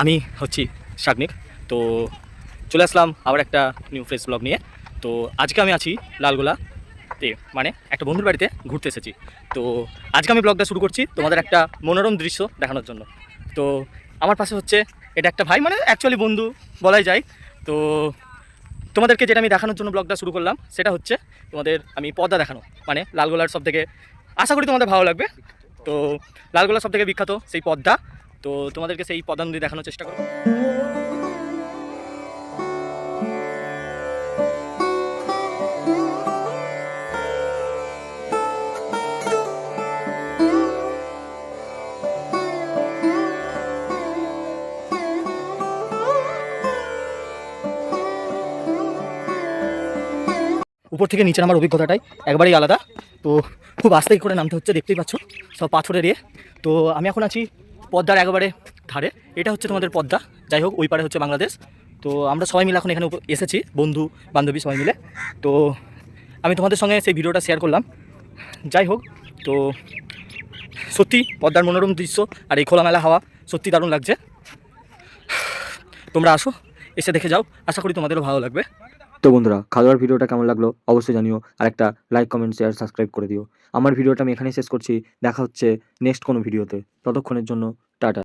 আমি হচ্ছি শাগনিক তো চলে আসলাম আবার একটা নিউ ফ্রেশ ব্লগ নিয়ে। তো আজকে আমি আছি লালগোলাতে মানে একটা বন্ধুর বাড়িতে ঘুরতে এসেছি। তো আজকে আমি ব্লগটা শুরু করছি তোমাদের একটা মনোরম দৃশ্য দেখানোর জন্য। তো আমার পাশে হচ্ছে এটা একটা ভাই মানে অ্যাকচুয়ালি বন্ধু বলাই যায়। তো তোমাদেরকে যেটা আমি দেখানোর জন্য ব্লগটা শুরু করলাম, সেটা হচ্ছে তোমাদের আমি পদ্মা দেখানো মানে লালগোলার সব থেকে আশা করি তোমাদের ভালো লাগবে। তো লালগোলার সব থেকে বিখ্যাত সেই পদ্মা তো তোমাদেরকে সেই নদী দেখানোর চেষ্টা করব। উপর থেকে নিচে আমার অভিজ্ঞতাটাই একবারেই আলাদা। তো খুব আস্তে করে নামতে হচ্ছে, দেখতেই পাচ্ছ, সব পাথরের ইয়ে তো আমি এখন আছি পদ্মার একেবারে ধারে। এটা হচ্ছে তোমাদের পদ্মা। যাই হোক, ওই পারে হচ্ছে বাংলাদেশ। তো আমরা সবাই মিলে এখন এখানে এসেছি, বন্ধু, বান্ধবী সবাই মিলে। তো আমি তোমাদের সঙ্গে সেই ভিডিওটা শেয়ার করলাম। যাই হোক, তো সত্যি পদ্মার মনোরম দৃশ্য আর এই খোলামেলা হাওয়া সত্যি দারুণ লাগছে। তোমরা আসো, এসে দেখে যাও। আশা করি তোমাদেরও ভালো লাগবে। তো বন্ধুরা খাওয়ার ভিডিওটা কেমন লাগল অবশ্যই জানিও, আর একটা লাইক কমেন্ট শেয়ার সাবস্ক্রাইব করে দিও। আমার ভিডিওটা আমি এখানেই শেষ করছি, দেখা হচ্ছে নেক্সট কোনো ভিডিওতে। ততক্ষণের জন্য, টাটা।